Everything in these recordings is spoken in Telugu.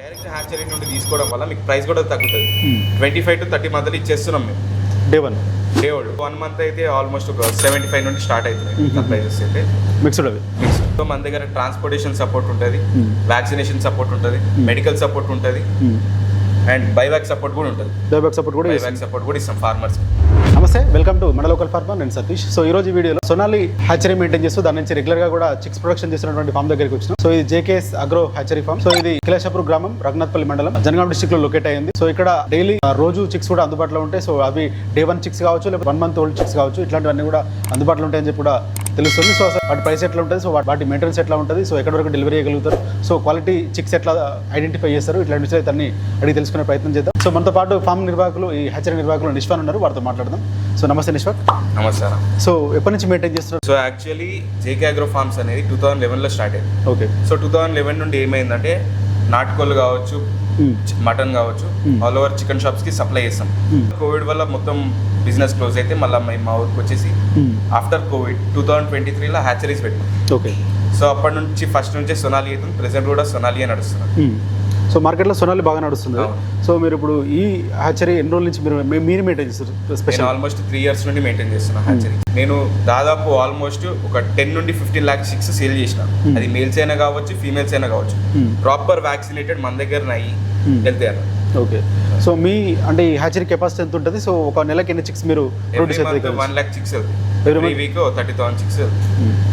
డైరెక్ట్ హ్యాచరీ నుండి తీసుకోవడం వల్ల మీకు ప్రైస్ కూడా తగ్గుతుంది. ట్వంటీ ఫైవ్ టు థర్టీ మధ్యలో ఇచ్చేస్తున్నాం మేము. Day one day old one month అయితే ఆల్మోస్ట్ ఒక సెవెంటీ ఫైవ్ నుండి స్టార్ట్ అవుతుంది ప్రైజెస్ అయితే. మిక్స్డ్ అవి సో మన దగ్గర ట్రాన్స్పోర్టేషన్ సపోర్ట్ ఉంటుంది. వ్యాక్సినేషన్ సపోర్ట్ ఉంటుంది. మెడికల్ సపోర్ట్ ఉంటుంది. అండ్ బైబ్యాక్ సపోర్ట్ కూడా ఉంటుంది. డైబ్యాక్ సపోర్ట్ కూడా. బైబ్యాక్ సపోర్ట్ కూడా ఇస్తాం ఫార్మర్స్ నమస్తే వెల్కమ్ టు మన లోకల్ ఫార్మర్ నేను సతీష్. సో ఈ రోజు వీడియోలో సొనాలి హ్యాచరీ మెయింటైన్ చేస్తూ దాని నుంచి రెగ్యులర్గా కూడా చిక్స్ ప్రొడక్షన్ చేసినటువంటి ఫామ్ దగ్గరికి వచ్చినాం. సో ఇది JKS agro hatchery farm so ఇది కిలేషాపూర్ గ్రామం రఘునాథ్పల్లి మండలం జనగాం డిస్ట్రిక్ట్లో లొకేట్ అయింది. సో ఇక్కడ డైలీ రోజు చిక్స్ కూడా అందుబాటులో ఉంటాయి. సో అవి డే వన్ చిక్స్ కావచ్చు లేకపోతే వన్ మంత్ ఓల్డ్ చిక్స్ కావచ్చు. ఇట్లాంటివన్నీ కూడా అందుబాటులో ఉంటాయని చెప్పి కూడా తెలుస్తుంది. సో వాటి ప్రైస్ ఎట్లా ఉంటుంది? సో వాటి- మెయింటెనెన్స్ ఎట్లా ఉంటుంది? సో ఎక్కడ వరకు డెలివరీ చేయగలుగుతారు? సో క్వాలిటీ చిక్స్ ఎట్లా ఐడెంటిఫై చేస్తారు? ఇట్లాంటి విషయాలు అన్ని అడిగి తెలుసుకునే ప్రయత్నం చేద్దాం. సో మనతో పాటు ఫామ్ నిర్వాహకులు ఈ హ్యాచరీ నిర్వాహకులు నిష్వాన్ ఉన్నారు. వారితో మాట్లాడదాం. సో నమస్తే నిష్వాక్ నమస్కారం సో ఎప్పటి నుంచి మెయింటైన్ చేస్తున్నారు? So actually JK agro farms అనేది టూ థౌసండ్ లెవెన్లో స్టార్ట్ అయింది. Okay so two thousand eleven నుండి ఏమైందంటే నాటుకోళ్ళు కావచ్చు మటన్ కావచ్చు. ఆల్ ఓవర్ చికెన్ షాప్స్కి సప్లై చేస్తాం. కోవిడ్ వల్ల మొత్తం బిజినెస్ క్లోజ్ అయితే మళ్ళీ మేము మా ఊరికి వచ్చేసి after Covid two thousand twenty త్రీలో హ్యాచరీస్ పెట్టాం ఓకే. సో అప్పటి నుంచి ఫస్ట్ నుంచి సొనాలి అవుతుంది ప్రెసెంట్ కూడా సొనాలి నడుస్తున్నారు సో మార్కెట్లో సొనాలి బాగా నడుస్తుంది. సో మీరు ఇప్పుడు ఈ హ్యాచరీ ఎన్ని రోజుల నుంచి మీరు మీరు మెయింటైన్ చేస్తారు? స్పెషల్ ఆల్మోస్ట్ త్రీ ఇయర్స్ నుండి మెయింటైన్ చేస్తున్నా హ్యాచరీ నేను దాదాపు ఆల్మోస్ట్ ఒక టెన్ నుండి ఫిఫ్టీన్ ల్యాక్స్ సిక్స్ సేల్ చేసిన. Hmm. అది మేల్స్ అయినా కావచ్చు ఫీమేల్స్ అయినా కావచ్చు. Hmm. ప్రాపర్ వ్యాక్సినేటెడ్ మన దగ్గర Hmm. వెళ్తే ఓకే సో మీ అంటే ఈ హ్యాచరీ కెపాసిటీ ఎంత ఉంటుంది? సో ఒక నెలకి ఎన్ని చిక్స్ మీరు produce every one lakh every month? Week thirty thousand chicks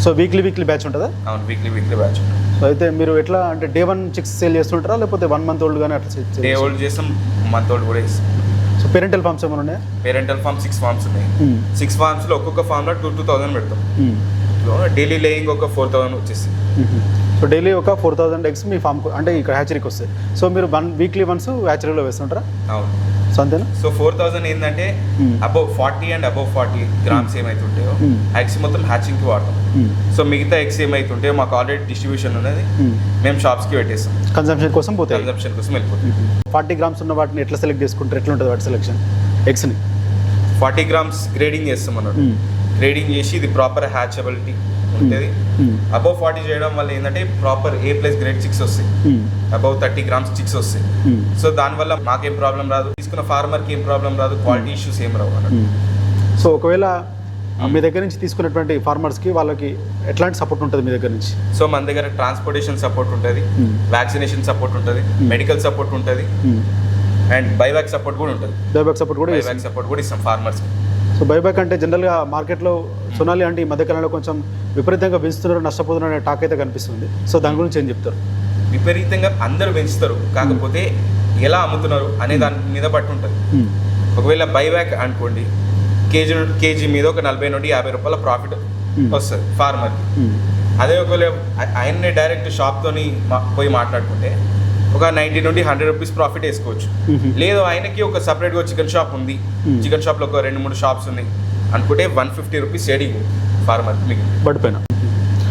so weekly weekly batch ఉంటుందా? అవును వీక్లీ వీక్లీ బ్యాచ్ సో అయితే మీరు ఎట్లా అంటే డే వన్ చిక్స్ సేల్ చేస్తుంటారా? లేకపోతే వన్ మంత్ ఓల్డ్ కానీ అట్లా డే? ఓల్డ్ చేస్తాం మంత్ ఓల్డ్ కూడా ఇస్తాం సో పేరెంటల్ ఫార్మ్స్ ఏమైనా ఉన్నాయా? పేరెంటల్ ఫార్మ్ సిక్స్ ఫార్మ్స్ ఉన్నాయి. సిక్స్ ఫార్మ్స్లో ఒక్కొక్క ఫార్మ్లో టూ టూ థౌసండ్ పెడతాం. డైలీ లేయింగ్ ఒక ఫోర్ థౌసండ్ వచ్చేసి సో డైలీ ఒక ఫోర్ థౌసండ్ ఎగ్స్ మీ ఫామ్ అంటే ఇక్కడ హ్యాచరీకి వస్తాయి. సో మీరు వన్ వీక్లీ వన్స్ హ్యాచరీలో వేస్తుంటారా? సో అంతేనా? సో ఫోర్ థౌసండ్ ఏంటంటే Hmm. Above forty and above forty grams ఏమైతే ఉంటాయో Hmm. ఎగ్స్ మొత్తం హ్యాచింగ్కి వాడతాం. సో మిగతా ఎగ్స్ ఏమైతే ఉంటాయో మాకు ఆల్రెడీ డిస్ట్రిబ్యూషన్ ఉన్నది. మేము షాప్స్కి పెట్టేస్తాం. కన్సంప్షన్ కోసం పోతాయి. కన్సంప్షన్ కోసం వెళ్ళిపోతాం ఫార్టీ గ్రామ్స్ ఉన్న వాటిని ఎట్లా సెలెక్ట్ చేసుకుంటారు? ఎట్లా ఉంటుంది వాటి సెలెక్షన్ ఎగ్స్ని ఫార్టీ గ్రామ్స్ గ్రేడింగ్ చేస్తాం అన్నట్టు Hmm. గ్రేడింగ్ చేసి ఇది ప్రాపర్ హ్యాచబిలిటీ ఉంటుంది. అబౌవ్ ఫార్టీ చేయడం వల్ల ఏంటంటే proper A plus grade chicks వస్తాయి. అబౌవ్ థర్టీ గ్రామ్స్ చిక్స్ వస్తాయి. సో దానివల్ల మాకేం ప్రాబ్లం రాదు. తీసుకున్న ఫార్మర్కి ఏం ప్రాబ్లం రాదు. క్వాలిటీ ఇష్యూస్ ఏం రావు అన్నట్టు. సో ఒకవేళ మీ దగ్గర నుంచి తీసుకున్నటువంటి ఫార్మర్స్కి వాళ్ళకి ఎట్లాంటి సపోర్ట్ ఉంటుంది మీ దగ్గర నుంచి? సో మన దగ్గర ట్రాన్స్పోర్టేషన్ సపోర్ట్ ఉంటుంది. వ్యాక్సినేషన్ సపోర్ట్ ఉంటుంది. మెడికల్ సపోర్ట్ ఉంటుంది. అండ్ బైబ్యాక్ సపోర్ట్ కూడా ఉంటుంది. బైబ్యాక్ సపోర్ట్ కూడా బైబ్యాక్ సపోర్ట్ కూడా ఇస్తాం ఫార్మర్స్ సో బైబ్యాక్ అంటే జనరల్గా మార్కెట్లో సొనాలి అంటే ఈ మధ్యకాలంలో కొంచెం విపరీతంగా పెంచుతున్నారు నష్టపోతున్నారు అనే టాక్ అయితే కనిపిస్తుంది. సో దాని గురించి ఏం చెప్తారు? విపరీతంగా అందరూ పెంచుతారు. కాకపోతే ఎలా అమ్ముతున్నారు అనే దాని మీద బట్టి ఉంటుంది. ఒకవేళ బైబ్యాక్ అనుకోండి కేజీ కేజీ మీద ఒక నలభై నుండి యాభై రూపాయల ప్రాఫిట్. వస్తుంది ఫార్మర్కి అదే ఒకవేళ ఆయన్నే డైరెక్ట్ షాప్తోని పోయి మాట్లాడుకుంటే ఒక నైంటీ నుండి హండ్రెడ్ రూపీస్ ప్రాఫిట్ వేసుకోవచ్చు. లేదు ఆయనకి ఒక సపరేట్గా చికెన్ షాప్ ఉంది. చికెన్ షాప్లో ఒక రెండు మూడు షాప్స్ ఉన్నాయి. అనుకుంటే one fifty rupees shedding farmer మీకు బడ్ పైన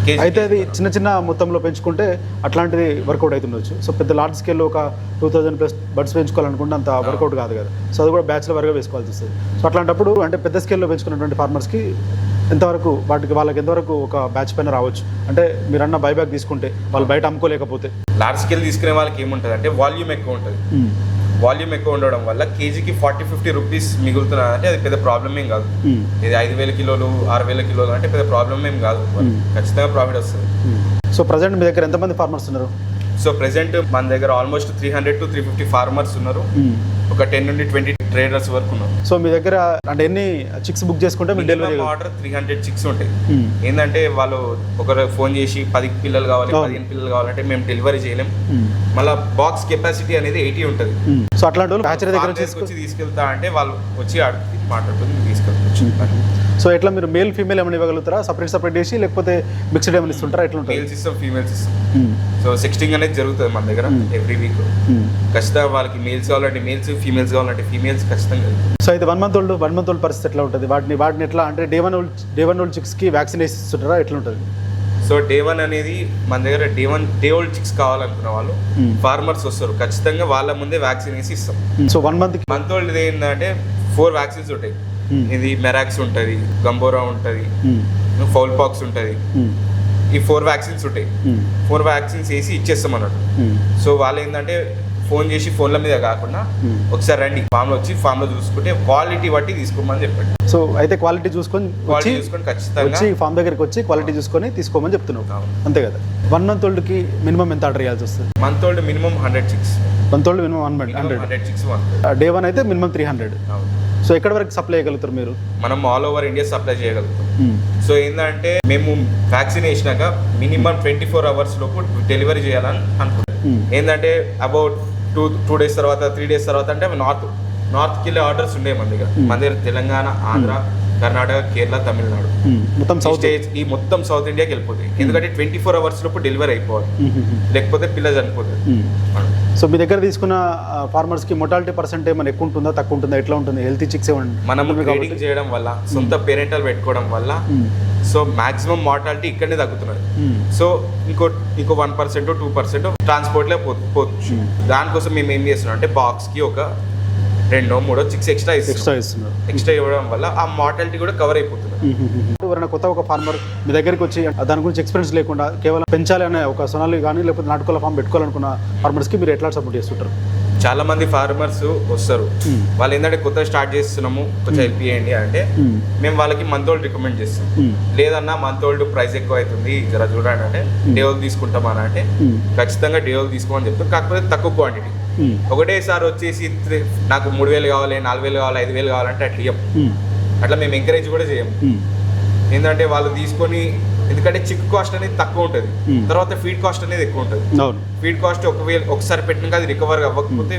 కేజీ అయితే అది చిన్న చిన్న మొత్తంలో పెంచుకుంటే అట్లాంటిది వర్కౌట్ అవుతుండొచ్చు సో పెద్ద లార్జ్ స్కేల్లో ఒక టూ థౌసండ్ ప్లస్ బడ్స్ పెంచుకోవాలనుకుంటే అంత వర్కౌట్ కాదు కదా. సో అది కూడా బ్యాచ్ల వరకు వేసుకోవాల్సి వస్తుంది. సో అట్లాంటప్పుడు అంటే పెద్ద స్కేల్లో పెంచుకున్నటువంటి ఫార్మర్స్కి ఎంతవరకు వాటికి వాళ్ళకి ఎంతవరకు ఒక బ్యాచ్ పైన రావచ్చు? అంటే మీరు అన్న బైబ్యాక్ తీసుకుంటే వాళ్ళు బయట అమ్ముకోలేకపోతే. లార్జ్ స్కేల్ తీసుకునే వాళ్ళకి ఏముంటుంది? అంటే వాల్యూమ్ ఎక్కువ ఉంటుంది. వాల్యూమ్ ఎక్కువ ఉండడం వల్ల కేజీకి ఫార్టీ ఫిఫ్టీ రూపీస్ మిగులుతున్నది అంటే అది పెద్ద ప్రాబ్లం ఏం కాదు. ఇది ఐదు వేల కిలోలు ఆరు వేల కిలోలు అంటే పెద్ద ప్రాబ్లం ఏం కాదు. ఖచ్చితంగా ప్రాఫిట్ వస్తుంది. సో ప్రజెంట్ మీ దగ్గర ఎంతమంది ఫార్మర్స్ ఉన్నారు? సో ప్రెసెంట్ మన దగ్గర almost three hundred to three fifty farmers ఉన్నారు. ఒక టెన్ నుండి ట్వంటీ ట్రేడర్స్ వరకు ఉన్నారు. సో మీ దగ్గర అంటే ఎన్ని చిక్స్ బుక్ చేసుకుంటే మీరు delivery order three hundred chicks ఉంటాయి. ఏంటంటే వాళ్ళు ఒకరు ఫోన్ చేసి పది పిల్లలు కావాలి అవును. పదిహేను పిల్లలు కావాలంటే మేము డెలివరీ చేయలేం. మళ్ళీ బాక్స్ కెపాసిటీ అనేది ఎయిటీ ఉంటుంది. సో అట్లాంటి వాళ్ళు హ్యాచరీ దగ్గర తీసుకెళ్తా అంటే వాళ్ళు వచ్చి మాట్లాడుతుంది తీసుకెళ్ళచ్చు సో ఎట్లా మీరు మేల్ ఫీమేల్ ఏమైనా ఇవ్వగలుగుతారా? సపరేట్ సపరేట్ చేసి లేకపోతే మిక్స్డ్ ఏమైనా ఇస్తుంటారా? ఎట్లా ఉంటుంది? మేల్స్ ఇస్తాం ఫీమేల్స్ ఇస్తాం సో సెక్స్టింగ్ అనేది జరుగుతుంది మన దగ్గర Hmm. ఎవ్రీ వీక్ ఖచ్చితంగా వాళ్ళకి మేల్స్ కావాలంటే మేల్స్ ఫీమేల్స్ కావాలంటే ఫీమేల్స్ ఖచ్చితంగా. సో అయితే one month old one month old పరిస్థితి ఎట్లా ఉంటుంది? వాటిని వాటిని ఎట్లా? అంటే day one old day one old చిక్స్కి vaccine వేసి ఇస్తుంటారా ఎట్లా ఉంటుంది? సో డే వన్ అనేది మన దగ్గర day one day old chicks కావాలనుకున్న వాళ్ళు Hmm. ఫార్మర్స్ వస్తారు. ఖచ్చితంగా వాళ్ళ ముందే వ్యాక్సిన్ వేసి ఇస్తాం. సో వన్ మంత్కి మంత్ ఓల్డ్ ఏంటంటే ఫోర్ వ్యాక్సిన్స్ ఉంటాయి. ఇది మెరాక్స్ ఉంటుంది గంబోరా ఉంటుంది ఫౌల్ పాక్స్ ఉంటుంది. ఈ ఫోర్ వ్యాక్సిన్స్ ఉంటాయి. ఫోర్ వ్యాక్సిన్స్ వేసి ఇచ్చేస్తాం అన్నట్టు. సో వాళ్ళు ఏంటంటే ఫోన్ చేసి ఫోన్ల మీద కాకుండా Hmm. ఒకసారి రండి ఫామ్లో వచ్చి ఫామ్లో చూసుకుంటే క్వాలిటీ బట్టి తీసుకోమని చెప్పండి. సో అయితే క్వాలిటీ చూసుకొని క్వాలిటీ చూసుకొని ఖచ్చితంగా వచ్చి ఫామ్ దగ్గరికి వచ్చి క్వాలిటీ చూసుకొని తీసుకోమని చెప్తున్నావు. అంతే కదా. వన్ మంత్ ఓల్డ్కి మినిమం ఎంత ఆర్డర్ చేయాల్సి వస్తుంది? Month old minimum hundred chicks. Month old minimum one hundred. Hundred chicks one. Day one అయితే మినిమం త్రీ హండ్రెడ్. సో ఎక్కడ వరకు సప్లై చేయగలుగుతారు మీరు? మనం ఆల్ ఓవర్ ఇండియా సప్లై చేయగలుగుతాం. సో ఏంటంటే మేము వ్యాక్సిన్ వేసినాక మినిమం ట్వంటీ ఫోర్ అవర్స్ లోపు డెలివరీ చేయాలని అనుకుంటాం Hmm. ఏంటంటే అబౌట్ టూ టూ డేస్ తర్వాత త్రీ డేస్ తర్వాత అంటే నార్త్ నార్త్కి వెళ్ళే ఆర్డర్స్ ఉండే మన దగ్గర. Hmm. మన దగ్గర తెలంగాణ ఆంధ్ర కర్ణాటక కేరళ తమిళనాడు. మొత్తం సౌత్ ఈ మొత్తం సౌత్ ఇండియాకి వెళ్ళిపోతాయి ఎందుకంటే ట్వంటీ ఫోర్ అవర్స్ లోపు డెలివరీ అయిపోవాలి. లేకపోతే పిల్ల చనిపోతుంది. సో మీ దగ్గర తీసుకున్న ఫార్మర్స్కి మొటాలిటీ పర్సెంట్ ఏమైనా ఎక్కువ ఉంటుందా తక్కువ ఉంటుందా ఎట్లా ఉంటుంది? హెల్తీ చిక్స్ మనం చేయడం వల్ల సొంత పేరెంటల్ పెట్టుకోవడం వల్ల సో మాక్సిమం మార్టాలిటీ ఇక్కడనే తగ్గుతున్నది. సో ఇంకో ఇంకో వన్ పర్సెంట్ టూ పర్సెంట్ ట్రాన్స్పోర్ట్లో పోవచ్చు దానికోసం మేము ఏం చేస్తున్నాం అంటే బాక్స్కి ఒక రెండో మూడో సిక్స్ ఎక్స్ట్రా ఎక్స్ట్రా ఇస్తున్నారు. ఎక్స్ట్రా ఇవ్వడం వల్ల ఆ మార్టాలిటీ కూడా కవర్ అయిపోతుంది ఎవరైనా కొత్త ఒక ఫార్మర్ మీ దగ్గరికి వచ్చి దాని గురించి ఎక్స్పీరియన్స్ లేకుండా కేవలం పెంచాలి అనే ఒక సొనాలి కానీ లేకపోతే నాటుకోల ఫామ్ పెట్టుకోవాలనుకున్న ఫార్మర్స్కి మీరు ఎట్లా సపోర్ట్ చేస్తుంటారు? చాలా మంది ఫార్మర్స్ వస్తారు. వాళ్ళు ఏంటంటే కొత్త స్టార్ట్ చేస్తున్నాము కొంచెం హెల్ప్ చేయండి అంటే మేము వాళ్ళకి మంత్ ఓల్డ్ రికమెండ్ చేస్తాం. లేదన్నా మంత్ ఓల్డ్ ప్రైస్ ఎక్కువ అవుతుంది జర చూడండి అంటే డే ఓల్డ్ తీసుకుంటామని అంటే ఖచ్చితంగా డే ఓల్డ్ తీసుకోమని చెప్తాం. కాకపోతే తక్కువ క్వాంటిటీ ఒకటేసారి వచ్చేసి నాకు మూడు వేలు కావాలి నాలుగు వేలు కావాలి ఐదు వేలు కావాలంటే అట్లా ఇయ్యం. అట్లా మేము ఎంకరేజ్ కూడా చేయం. ఏంటంటే వాళ్ళు తీసుకొని ఎందుకంటే చిక్ కాస్ట్ అనేది తక్కువ ఉంటుంది. Hmm. తర్వాత ఫీడ్ కాస్ట్ అనేది ఎక్కువ ఉంటుంది. అవును. ఫీడ్ కాస్ట్ ఒకవేళ ఒకసారి పెట్టినాక అది రికవర్ అవ్వకపోతే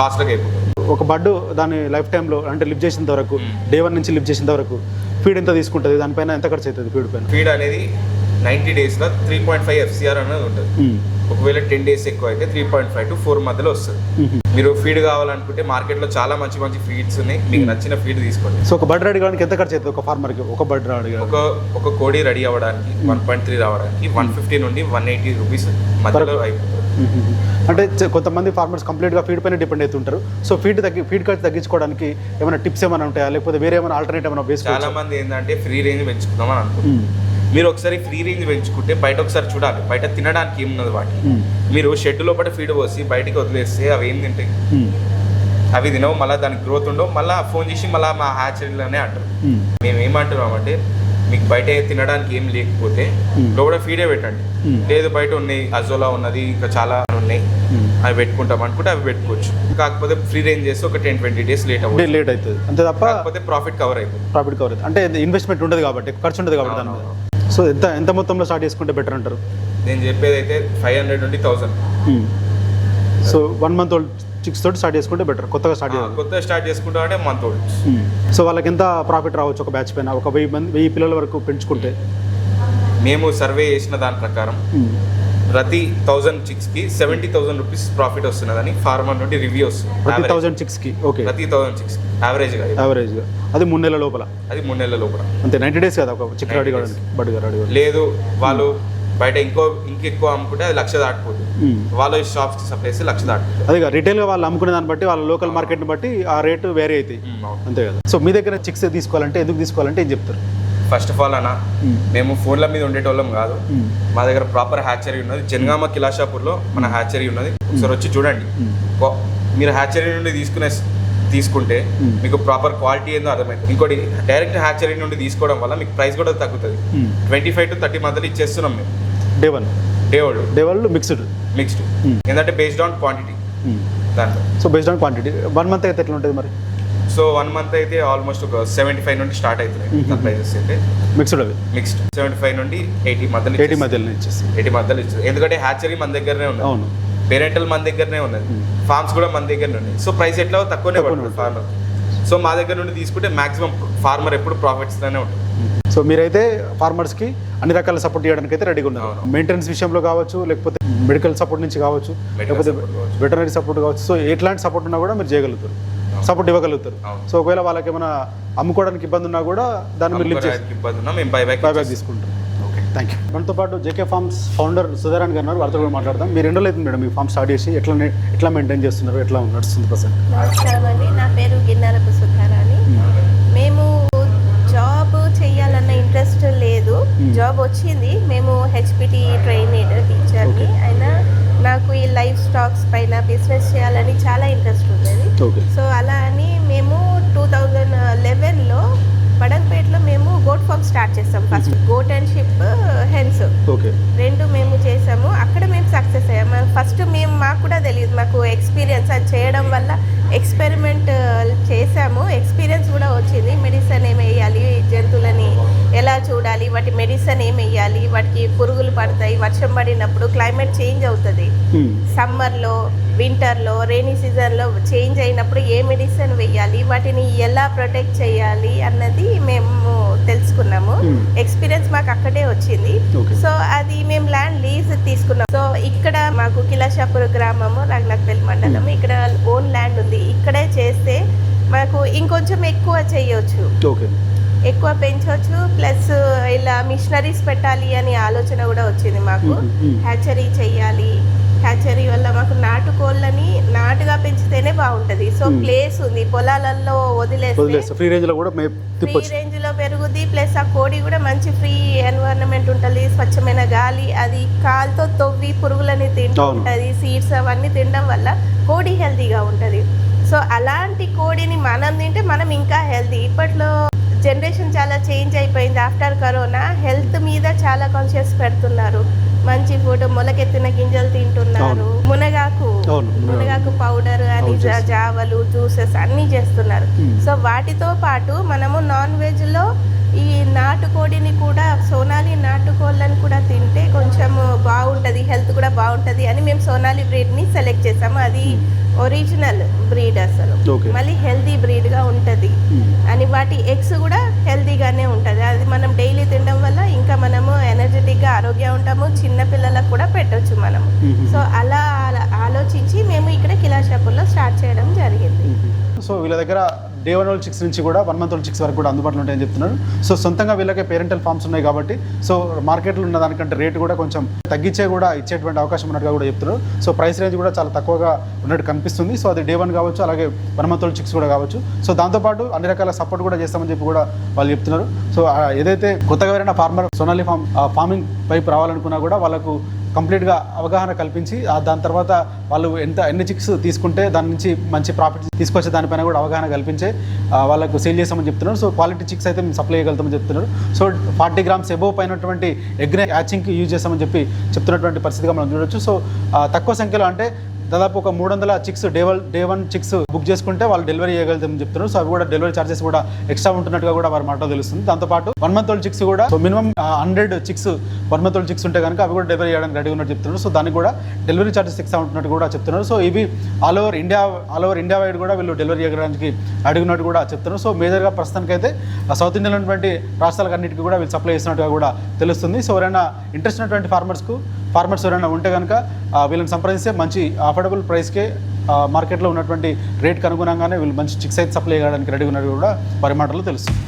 లాస్లోకి అయిపోతుంది. ఒక బర్డ్ దాని లైఫ్ టైంలో అంటే లిఫ్ట్ చేసేంత వరకు Hmm. డే వన్ నుంచి లిఫ్ట్ చేసేంత వరకు ఫీడ్ ఎంత తీసుకుంటుంది? దానిపైన ఎంత ఖర్చు అవుతుంది ఫీడ్ పైన? ఫీడ్ అనేది నైంటీ డేస్లో త్రీ పాయింట్ ఫైవ్ ఎఫ్సిఆర్ అనేది ఉంటుంది. ఒకవేళ టెన్ డేస్ ఎక్కువ అయితే three point five to four మధ్యలో వస్తుంది. మీరు ఫీడ్ కావాలనుకుంటే మార్కెట్లో చాలా మంచి మంచి ఫీడ్స్ ఉన్నాయి. మీకు నచ్చిన ఫీడ్ తీసుకోండి. సో ఒక బర్డ్ రెడీ కావడానికి ఎంత ఖర్చు అవుతుంది ఒక ఫార్మర్కి ఒక బర్డ్ రెడీ ఒక ఒక కోడి రెడీ అవ్వడానికి వన్ పాయింట్ త్రీ రావడానికి వన్ ఫిఫ్టీ నుండి వన్ ఎయిటీ రూపీస్ మధ్యలో అయిపోతుంది. అంటే చ- కొంతమంది ఫార్మర్స్ కంప్లీట్గా ఫీడ్ పైన డిపెండ్ అవుతుంటారు. సో ఫీడ్ తగ్గి ఫీడ్ ఖర్చు తగ్గించుకోవడానికి ఏమైనా టిప్స్ ఏమైనా ఉంటాయా? లేకపోతే వేరే ఏమైనా ఆల్టర్నేట్ ఏమైనా చాలా మంది ఏంటంటే ఫ్రీ రేంజ్ పెంచుకుందామని అనుకుంటారు మీరు ఒకసారి ఫ్రీ రేంజ్ పెంచుకుంటే బయట ఒకసారి చూడాలి. బయట తినడానికి ఏమున్నది వాటి మీరు షెడ్ లోపల ఫీడ్ పోసి బయటికి వదిలేస్తే అవి ఏం తింటాయి? అవి తినవు మళ్ళీ దానికి గ్రోత్ ఉండవు మళ్ళీ ఫోన్ చేసి మళ్ళీ మా హ్యాచరీలోనే అంటారు. మేము. ఏమంటున్నామంటే మీకు బయట తినడానికి ఏం లేకపోతే. లోపల ఫీడే పెట్టండి. లేదు బయట ఉన్నాయి అజోలా ఉన్నది ఇంకా చాలా ఉన్నాయి. అవి పెట్టుకుంటాం అనుకుంటే అవి పెట్టుకోవచ్చు. కాకపోతే ఫ్రీ రేంజ్ చేస్తే ఒక టెన్ ట్వంటీ డేస్ లేట్ అవ్వచ్చు లేట్ అవుతుంది. అంతే తప్ప కాకపోతే ప్రాఫిట్ కవర్ అయిపోతుంది. ప్రాఫిట్ కవర్ అవుతుంది. అంటే ఇన్వెస్ట్మెంట్ ఉండదు కాబట్టి ఖర్చు ఉండదు కాబట్టి సో ఎంత ఎంత మొత్తంలో స్టార్ట్ చేసుకుంటే బెటర్ అంటారు? నేను చెప్పేది అయితే ఫైవ్ హండ్రెడ్ నుండి thousand so one month old chicks తోటి స్టార్ట్ చేసుకుంటే బెటర్ కొత్తగా స్టార్ట్ చేయాలి. కొత్త స్టార్ట్ చేసుకుంటాం అంటే మంత్ ఓల్డ్ సో వాళ్ళకి ఎంత ప్రాఫిట్ రావచ్చు ఒక బ్యాచ్ పైన? ఒక వెయ్యి మంది వెయ్యి పిల్లల వరకు పెంచుకుంటే? మేము సర్వే చేసిన దాని ప్రకారం ప్రతి థౌజండ్ చిక్స్కి సెవెంటీ థౌసండ్ రూపీస్ ప్రాఫిట్ వస్తున్నదని ఫార్మర్ నుండి రివ్యూ వస్తుంది. ప్రతి చిక్స్కి ఓకే ప్రతి థౌసండ్ చిక్స్ యావరేజ్గా ఇది. యావరేజ్గా అది మూడు నెలల లోపల? అది మూడు నెలల లోపల. అంతే నైంటీ డేస్ కదా ఒక చిక్ 90 రెడీ కావడానికి లేదు వాళ్ళు బయట ఇంకో ఇంకెక్కువ అమ్ముకుంటే అది లక్ష దాటిపోతుంది. వాళ్ళ షాప్స్ సప్లై చేస్తే లక్ష దాటిపోతుంది. అదే రిటైల్గా వాళ్ళు అమ్ముకునే దాన్ని బట్టి వాళ్ళ లోకల్ మార్కెట్ని బట్టి ఆ రేటు వేరే అవుతాయి. అవును. అంతే కదా. సో మీ దగ్గర చిక్స్ తీసుకోవాలంటే ఎందుకు తీసుకోవాలంటే ఏం చెప్తారు? ఫస్ట్ ఆఫ్ ఆల్ అన్న మేము ఫోన్ల మీద ఉండేటోళ్ళం కాదు. మా దగ్గర ప్రాపర్ హ్యాచరీ ఉన్నది. జనగామ కిలాషాపూర్లో మన హ్యాచరీ ఉన్నది. ఒకసారి వచ్చి చూడండి. మీరు హ్యాచరీ నుండి తీసుకునే తీసుకుంటే. మీకు ప్రాపర్ క్వాలిటీ ఏందో అర్థమైంది ఇంకోటి డైరెక్ట్ హ్యాచరీ నుండి తీసుకోవడం వల్ల మీకు ప్రైస్ కూడా తగ్గుతుంది. ట్వంటీ ఫైవ్ టు థర్టీ మధ్యలో ఇచ్చేస్తున్నాం మేము. Day one day old day one mixed mixed. ఏంటంటే బేస్డ్ ఆన్ క్వాంటిటీ దాంట్లో. So based on quantity one month అయితే ఎట్లా ఉంటుంది మరి? సో వన్ మంత్ అయితే ఆల్మోస్ట్ ఒక సెవెంటీ ఫైవ్ నుండి స్టార్ట్ అవుతున్నాయి. ప్రైజెస్ అయితే. మిక్స్డ్ అవి మిక్స్డ్ సెవెంటీ ఫైవ్ నుండి ఎయిటీ మధ్యలో ఎయిటీ మధ్యలో ఇచ్చేసి ఎయిటీ మధ్యలో ఇచ్చింది ఎందుకంటే హ్యాచరీ మన దగ్గరనే ఉంది అవును. పేరెంటల్ మన దగ్గరనే ఉన్నది. ఫార్మ్స్ కూడా మన దగ్గరనే ఉన్నాయి. సో ప్రైస్ ఎట్లా తక్కువనే పడుతుంది ఫార్మర్ సో మా దగ్గర నుండి తీసుకుంటే మాక్సిమం ఫార్మర్ ఎప్పుడు ప్రాఫిట్స్లోనే ఉంటుంది. సో మీరైతే ఫార్మర్స్కి అన్ని రకాల సపోర్ట్ చేయడానికి అయితే రెడీగా ఉన్నారు. మెయింటెనెన్స్ విషయంలో కావచ్చు లేకపోతే మెడికల్ సపోర్ట్ నుంచి కావచ్చు లేకపోతే. వెటనరీ సపోర్ట్ కావచ్చు. సో ఎట్లాంటి సపోర్ట్ ఉన్నా కూడా మీరు చేయగలుగుతారు. సపోర్ట్ ఇవ్వగలుగుతారు. సో ఒకవేళ వాళ్ళకి ఏమైనా అమ్ముకోవడానికి ఇబ్బంది ఉన్నా కూడా దాన్ని మీరు లిఫ్ట్ చేసి అమ్ముకోవడానికి ఇబ్బంది ఉన్నా మేము బై బ్యాక్ తీసుకుంటారు ఓకే. థ్యాంక్ యూ మనతో పాటు జేకే ఫార్మ్స్ ఫౌండర్ సుధారాణ్ గారు వారితో కూడా మాట్లాడదాం. మీరు ఎన్నో అవుతుంది మేడం మీ ఫార్మ్ స్టార్ట్ చేసి? ఎట్లా ఎట్లా మెయింటైన్ చేస్తున్నారు? ఎట్లా నడుస్తుంది నమస్కారం అండి. నా పేరు గిన్నెరపు సుధారాణి. మేము జాబ్ చేయాలన్న ఇంట్రెస్ట్ లేదు. Hmm. జాబ్ వచ్చింది. మేము హెచ్పిటి ట్రైనీడ్ టీచర్ని Okay. అయినా నాకు ఈ లైఫ్ స్టాక్స్ పైన బిజినెస్ చేయాలని చాలా ఇంట్రెస్ట్ ఉండేది సో అలా అని మేము టూ థౌజండ్ లెవెన్లో బడంపేటలో మేము గోట్ ఫార్మ్ స్టార్ట్ చేస్తాం first. Goat and sheep hens. Okay. రెండు మేము చేసాము. అక్కడ మేము సక్సెస్ అయ్యాము. ఫస్ట్ మేము మాకు కూడా తెలియదు మాకు ఎక్స్పీరియన్స్. అది చేయడం వల్ల ఎక్స్పెరిమెంట్ చేసాము. ఎక్స్పీరియన్స్ కూడా వచ్చింది. మెడిసిన్ ఏం వేయాలి జంతువులని ఎలా చూడాలి వాటి మెడిసిన్ ఏం వేయాలి వాటికి పురుగులు పడతాయి వర్షం పడినప్పుడు క్లైమేట్ చేంజ్ అవుతుంది. సమ్మర్లో వింటర్లో రైనీ సీజన్లో చేంజ్ అయినప్పుడు ఏ మెడిసిన్ వేయాలి వాటిని ఎలా ప్రొటెక్ట్ చేయాలి అన్నది మేము తెలుసుకున్నాము. Hmm. ఎక్స్పీరియన్స్ మాకు అక్కడే వచ్చింది. సో అది మేము ల్యాండ్ లీజ్ తీసుకున్నాం. సో ఇక్కడ మాకు కిలాషాపూర్ గ్రామము రంగనాథపల్లి మండలం ఇక్కడ ఓన్ ల్యాండ్ ఉంది. ఇక్కడే చేస్తే మాకు ఇంకొంచెం ఎక్కువ చేయొచ్చు. ఎక్కువ పెంచవచ్చు ప్లస్ ఇలా మిషనరీస్ పెట్టాలి అని ఆలోచన కూడా వచ్చింది మాకు. మ్మ్, మ్మ్. హ్యాచరీ చెయ్యాలి హ్యాచరీ వల్ల మాకు నాటుకోళ్ళని నాటుగా పెంచితేనే బాగుంటది. సో. ప్లేస్ ఉంది. పొలాలలో వదిలేస్తే ఫ్రీ రేంజ్లో కూడా మే ఫ్రీ రేంజ్లో పెరుగుద్ది. ప్లస్ ఆ కోడి కూడా మంచి ఫ్రీ ఎన్వైరన్మెంట్ ఉంటుంది. స్వచ్ఛమైన గాలి అది కాలుతో తవ్వి పురుగులని తింటూ. ఉంటుంది. సీడ్స్ అవన్నీ తినడం వల్ల కోడి హెల్తీగా ఉంటుంది. సో అలాంటి కోడిని మనం తింటే మనం ఇంకా హెల్తీ. ఇప్పట్లో జనరేషన్ చాలా చేంజ్ అయిపోయింది. ఆఫ్టర్ కరోనా హెల్త్ మీద చాలా కాన్షియస్ పెడుతున్నారు. మంచి ఫుడ్ మొలకెత్తిన గింజలు తింటున్నారు. మునగాకు మునగాకు. పౌడర్ అని. జావలు జ్యూసెస్ అన్నీ చేస్తున్నారు. సో వాటితో పాటు మనము నాన్ వెజ్లో ఈ నాటుకోడిని కూడా సోనాలి నాటుకోళ్ళని కూడా తింటే కొంచెం బాగుంటుంది హెల్త్ కూడా బాగుంటుంది అని మేము సోనాలి బ్రీడ్ని సెలెక్ట్ చేసాము అది ఒరిజినల్ బ్రీడ్ అసలు. మళ్ళీ హెల్తీ బ్రీడ్గా ఉంటుంది. అని వాటి ఎగ్స్ కూడా హెల్తీగానే ఉంటుంది. అది మనం డైలీ తినడం వల్ల ఇంకా మనము ఎనర్జెటిక్గా ఆరోగ్యం ఉంటాము. చిన్న పిల్లలకు కూడా పెట్టొచ్చు మనము. మ్మ్. సో అలా ఆల- ఆలోచించి మేము ఇక్కడ కిలాషాపూర్లో స్టార్ట్ చేయడం జరిగింది. సో వీళ్ళ దగ్గర డే వన్ ఓల్డ్ చిక్స్ నుంచి కూడా వన్ మంత్ ఓల్డ్ చిక్స్ వరకు కూడా అందుబాటులో ఉంటాయని చెప్తున్నారు. సో సొంతంగా వీళ్ళకే పేరెంటల్ ఫార్మ్స్ ఉన్నాయి కాబట్టి సో మార్కెట్లో ఉన్న దానికంటే రేటు కూడా కొంచెం తగ్గించే కూడా ఇచ్చేటువంటి అవకాశం ఉన్నట్టుగా కూడా చెప్తున్నారు. సో ప్రైస్ రేంజ్ కూడా చాలా తక్కువగా ఉన్నట్టు కనిపిస్తుంది. సో అది డే వన్ కావచ్చు అలాగే వన్ మంత్ ఓల్డ్ చిక్స్ కూడా కావచ్చు. సో దాంతోపాటు అన్ని రకాల సపోర్ట్ కూడా చేస్తామని చెప్పి కూడా వాళ్ళు చెప్తున్నారు. సో ఏదైతే కొత్తగా ఎవరైనా ఫార్మర్ సోనాలి ఫార్మ్ ఫార్మింగ్ పైపు రావాలనుకున్నా కూడా వాళ్ళకు కంప్లీట్గా అవగాహన కల్పించి దాని తర్వాత వాళ్ళు ఎంత ఎన్ని చిక్స్ తీసుకుంటే దాని నుంచి మంచి ప్రాఫిట్ తీసుకొచ్చే దానిపైన కూడా అవగాహన కల్పించే వాళ్ళకు సేల్ చేస్తామని చెప్తున్నారు. సో క్వాలిటీ చిక్స్ అయితే మేము సప్లై చేయగలుగుతామని చెప్తున్నారు. సో ఫార్టీ గ్రామ్స్ ఎబోవ్ పైనటువంటి ఎగ్నే హ్యాచింగ్కి యూజ్ చేస్తామని చెప్పి చెప్తున్నటువంటి పరిస్థితిగా మనం చూడొచ్చు. సో తక్కువ సంఖ్యలో అంటే దాదాపు ఒక మూడు వందల chicks day one day one chicks book చేసుకుంటే వాళ్ళు డెలివరీ చేయగలుగుతామని చెప్తున్నారు. సో అవి కూడా డెలివరీ చార్జెస్ కూడా ఎక్స్ట్రా ఉంటున్నట్టుగా కూడా వారి మాట తెలుస్తుంది. దాంతోపాటు వన్ మంత్ ఓల్డ్ చిక్స్ కూడా so minimum hundred chicks one month old chicks ఉంటే కనుక అవి కూడా డెలివరీ చేయడానికి రెడీ ఉన్నట్టు చెప్తున్నారు. సో దానికి కూడా డెలివరీ చార్జెస్ ఎక్స్ట్రా ఉంటున్నట్టు కూడా చెప్తున్నారు. సో ఇవి all over India all over India wide కూడా వీళ్ళు డెలివరీ చేయడానికి అడిగినట్టు కూడా చెప్తున్నారు. సో మేజర్గా ప్రస్తుతానికైతే సౌత్ ఇండియాలో ఉన్నటువంటి రాష్ట్రాలకు అన్నిటికీ కూడా వీళ్ళు సప్లై చేస్తున్నట్టుగా కూడా తెలుస్తుంది. సో ఎవరైనా ఇంట్రెస్ట్ ఉన్నటువంటి ఫార్మర్స్కు ఫార్మర్స్ ఎవరైనా ఉంటే కనుక వీళ్ళని సంప్రదిస్తే మంచి అఫోర్డబుల్ ప్రైస్కే మార్కెట్లో ఉన్నటువంటి రేట్కి అనుగుణంగానే వీళ్ళు మంచి చిక్స్ అయితే సప్లై చేయడానికి రెడీ ఉన్నట్టు కూడా వారి మాటల్లో తెలుస్తుంది.